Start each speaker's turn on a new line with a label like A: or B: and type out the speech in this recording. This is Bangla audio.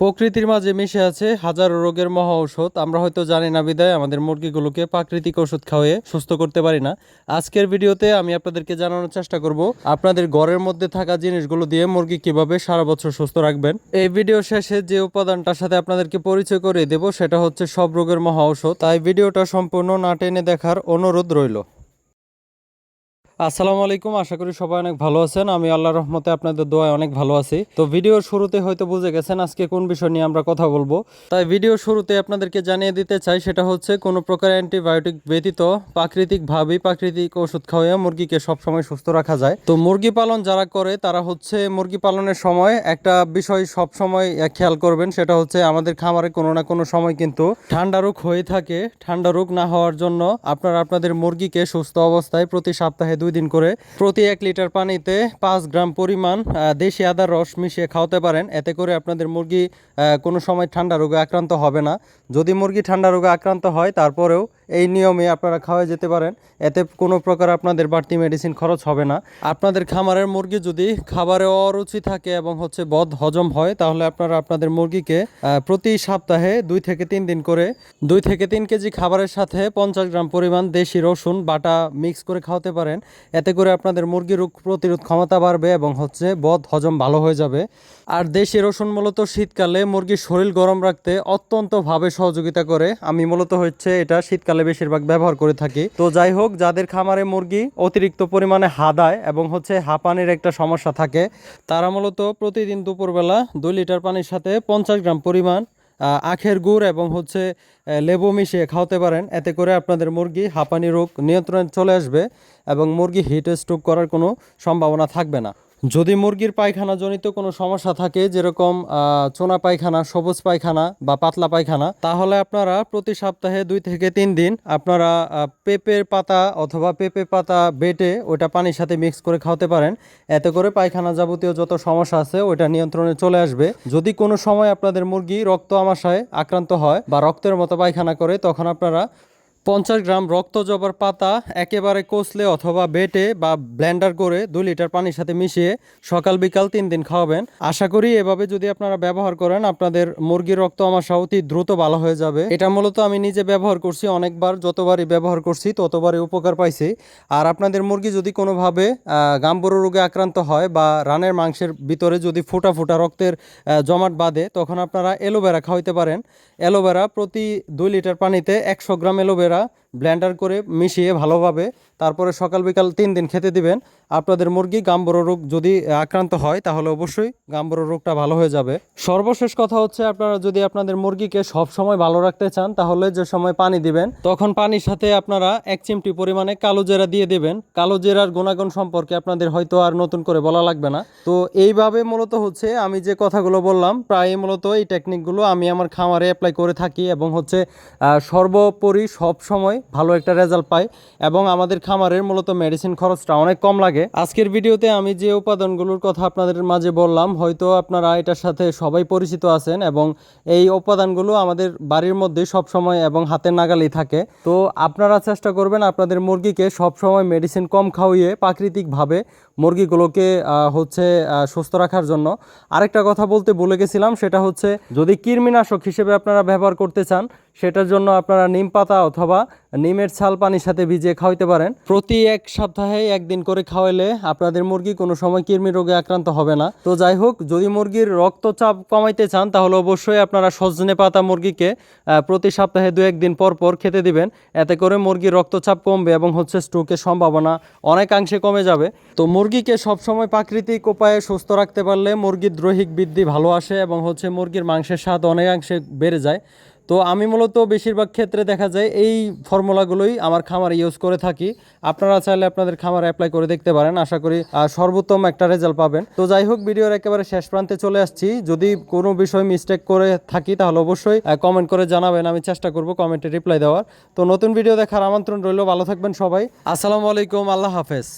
A: প্রকৃতির মাঝে মিশে আছে হাজারো রোগের মহা ঔষধ। আমরা হয়তো জানি না বিদায় আমাদের মুরগিগুলোকে প্রাকৃতিক ওষুধ খাওয়িয়ে সুস্থ করতে পারি না। আজকের ভিডিওতে আমি আপনাদেরকে জানানোর চেষ্টা করব, আপনাদের ঘরের মধ্যে থাকা জিনিসগুলো দিয়ে মুরগি কীভাবে সারা বছর সুস্থ রাখবেন। এই ভিডিও শেষে যে উপাদানটার সাথে আপনাদেরকে পরিচয় করে দেব, সেটা হচ্ছে সব রোগের মহা ঔষধ। তাই ভিডিওটা সম্পূর্ণ না টেনে দেখার অনুরোধ রইল। আসসালামু আলাইকুম, আশা করি সবাই অনেক ভালো আছেন। আমি আল্লাহর রহমতে আপনাদের দোয়ায় অনেক ভালো আছি। তো ভিডিওর শুরুতে হয়তো বুঝে গেছেন আজকে কোন বিষয় নিয়ে আমরা কথা বলব। তাই ভিডিওর শুরুতে আপনাদেরকে জানিয়ে দিতে চাই, সেটা হচ্ছে কোনো প্রকার অ্যান্টিবায়োটিক ব্যতীত প্রাকৃতিকভাবেই প্রাকৃতিক ওষুধ খাওয়াইয়া মুরগিকে সবসময় সুস্থ রাখা যায়। তো মুরগি পালন যারা করে, তারা হচ্ছে মুরগি পালনের সময় একটা বিষয় সব সময় খেয়াল করবেন, সেটা হচ্ছে আমাদের খামারে কোনো না কোনো সময় কিন্তু ঠান্ডা রোগ হয়ে থাকে। ঠান্ডা রোগ না হওয়ার জন্য আপনারা আপনাদের মুরগিকে সুস্থ অবস্থায় প্রতি সপ্তাহে দুই দিন করে প্রতি এক লিটার পানিতে পাঁচ গ্রাম পরিমাণ দেশি আদার রস মিশিয়ে খাওয়াতে পারেন। এতে করে আপনাদের মুরগি কোনো সময় ঠান্ডা রোগে আক্রান্ত হবে না। যদি মুরগি ঠান্ডা রোগে আক্রান্ত হয়, তারপরেও এই নিয়মে আপনারা খাওয়া যেতে পারেন। এতে কোনো প্রকার আপনাদের বাড়তি মেডিসিন খরচ হবে না। আপনাদের খামারের মুরগি যদি খাবারে অরুচি থাকে এবং হচ্ছে বদ হজম হয়, তাহলে আপনারা আপনাদের মুরগিকে প্রতি সপ্তাহে দুই থেকে তিন দিন করে, দুই থেকে তিন কেজি খাবারের সাথে পঞ্চাশ গ্রাম পরিমাণ দেশি রসুন, বাটা মিক্স করে খাওয়াতে পারেন। এতে করে আপনাদের মুরগির রোগ প্রতিরোধ ক্ষমতা বাড়বে এবং হচ্ছে বদ হজম ভালো হয়ে যাবে। আর দেশি রসুন মূলত শীতকালে মুরগির শরীর গরম রাখতে অত্যন্তভাবে সহযোগিতা করে। আমি মূলত হচ্ছে এটা শীতকালে বেশিরভাগ ব্যবহার করে থাকি। তো যাই হোক, যাদের খামারে মুরগি অতিরিক্ত পরিমাণে হাদায় এবং হচ্ছে হাঁপানির একটা সমস্যা থাকে, তারা মূলত প্রতিদিন দুপুরবেলা দুই লিটার পানির সাথে পঞ্চাশ গ্রাম পরিমাণ আখের গুড় এবং হচ্ছে লেবু মিশিয়ে খাওয়াতে পারেন। এতে করে আপনাদের মুরগি হাঁপানি রোগ নিয়ন্ত্রণে চলে আসবে এবং মুরগি হিট স্ট্রোক করার কোনো সম্ভাবনা থাকবে না। যদি মুরগির পায়খানা জনিত কোনো সমস্যা থাকে, যেরকম চোনা পায়খানা, সবুজ পায়খানা বা পাতলা পায়খানা, তাহলে আপনারা প্রতি সপ্তাহে দুই থেকে তিন দিন আপনারা পেঁপের পাতা অথবা পেঁপে পাতা বেটে ওটা পানির সাথে মিক্স করে খাওয়াতে পারেন। এতে করে পায়খানা যাবতীয় যত সমস্যা আছে, ওইটা নিয়ন্ত্রণে চলে আসবে। যদি কোনো সময় আপনাদের মুরগি রক্ত আমাশায় আক্রান্ত হয় বা রক্তের মতো পায়খানা করে, তখন আপনারা পঞ্চাশ গ্রাম রক্ত জবার পাতা একেবারে কষলে অথবা বেটে বা ব্লেন্ডার করে দুই লিটার পানির সাথে মিশিয়ে সকাল বিকাল তিন দিন খাওয়াবেন। আশা করি এভাবে যদি আপনারা ব্যবহার করেন, আপনাদের মুরগির রক্ত আমাশা অতি দ্রুত ভালো হয়ে যাবে। এটা মূলত আমি নিজে ব্যবহার করছি, অনেকবার যতবারই ব্যবহার করছি ততবারই উপকার পাইছি। আর আপনাদের মুরগি যদি কোনোভাবে গাম্বুরো রোগে আক্রান্ত হয় বা রানের মাংসের ভিতরে যদি ফোটা ফোটা রক্তের জমাট বাঁধে, তখন আপনারা এলোভেরা খাওয়াইতে পারেন। অ্যালোভেরা প্রতি দুই লিটার পানিতে একশো গ্রাম অ্যালোভেরা вчора ব্লেন্ডার করে মিশিয়ে ভালোভাবে তারপরে সকাল বিকাল তিন দিন খেতে দিবেন। আপনাদের মুরগি গাম্বরো রোগ যদি আক্রান্ত হয়, তাহলে অবশ্যই গাম্বরো রোগটা ভালো হয়ে যাবে। সর্বশেষ কথা হচ্ছে, আপনারা যদি আপনাদের মুরগিকে সব সময় ভালো রাখতে চান, তাহলে যে সময় পানি দিবেন, তখন পানির সাথে আপনারা এক চিমটি পরিমাণে কালো জেরা দিয়ে দেবেন। কালো জেরার গুণাগুণ সম্পর্কে আপনাদের হয়তো আর নতুন করে বলা লাগবে না। তো এইভাবে মূলত হচ্ছে, আমি যে কথাগুলো বললাম, প্রায় মূলত এই টেকনিকগুলো আমি আমার খামারে অ্যাপ্লাই করে থাকি এবং হচ্ছে সর্বোপরি সব সময় ভালো একটা রেজাল্ট পাই এবং আমাদের খামারের মূলত মেডিসিন খরচটা অনেক কম লাগে। আজকের ভিডিওতে আমি যে উপাদানগুলোর কথা আপনাদের মাঝে বললাম, হয়তো আপনারা এটার সাথে সবাই পরিচিত আছেন এবং এই উপাদানগুলো আমাদের বাড়ির মধ্যে সব সময় এবং হাতের নাগালেই থাকে। তো আপনারা চেষ্টা করবেন আপনাদের মুরগিকে সব সময় মেডিসিন কম খাওয়িয়ে প্রাকৃতিকভাবে মুরগিগুলোকে হচ্ছে সুস্থ রাখার জন্য। আরেকটা কথা বলতে ভুলে গেছিলাম, সেটা হচ্ছে যদি কৃমিনাশক হিসেবে আপনারা ব্যবহার করতে চান সেটার জন্য আপনারা নিম পাতা অথবা নিমের ছাল পানির সাথে ভিজিয়ে খাওয়াইতে পারেন। প্রতি এক সপ্তাহে একদিন করে খাওয়াইলে আপনাদের মুরগি কোনো সময় কৃমি রোগে আক্রান্ত হবে না। তো যাই হোক, যদি মুরগির রক্তচাপ কমাইতে চান, তাহলে অবশ্যই আপনারা সজনে পাতা মুরগিকে প্রতি সপ্তাহে দু একদিন পর পর খেতে দিবেন। এতে করে মুরগির রক্তচাপ কমবে এবং হচ্ছে স্ট্রোকের সম্ভাবনা অনেকাংশে কমে যাবে। তো মুরগিকে সবসময় প্রাকৃতিক উপায়ে সুস্থ রাখতে পারলে মুরগির দৈহিক বৃদ্ধি ভালো আসে এবং হচ্ছে মুরগির মাংসের স্বাদ অনেকাংশে বেড়ে যায়। তো আমি মূলত বেশিরভাগ ক্ষেত্রে দেখা যায় এই ফর্মুলাগুলোই আমার খামারে ইউজ করে থাকি। আপনারা চাইলে আপনাদের খামারে অ্যাপ্লাই করে দেখতে পারেন। আশা করি সর্বোত্তম একটা রেজাল্ট পাবেন। তো যাই হোক, ভিডিওর একেবারে শেষ প্রান্তে চলে আসছি। যদি কোনো বিষয় মিস্টেক করে থাকি, তাহলে অবশ্যই কমেন্ট করে জানাবেন। আমি চেষ্টা করব কমেন্টে রিপ্লাই দেওয়ার। তো নতুন ভিডিও দেখার আমন্ত্রণ রইল। ভালো থাকবেন সবাই। আসসালামু আলাইকুম। আল্লাহ হাফেজ।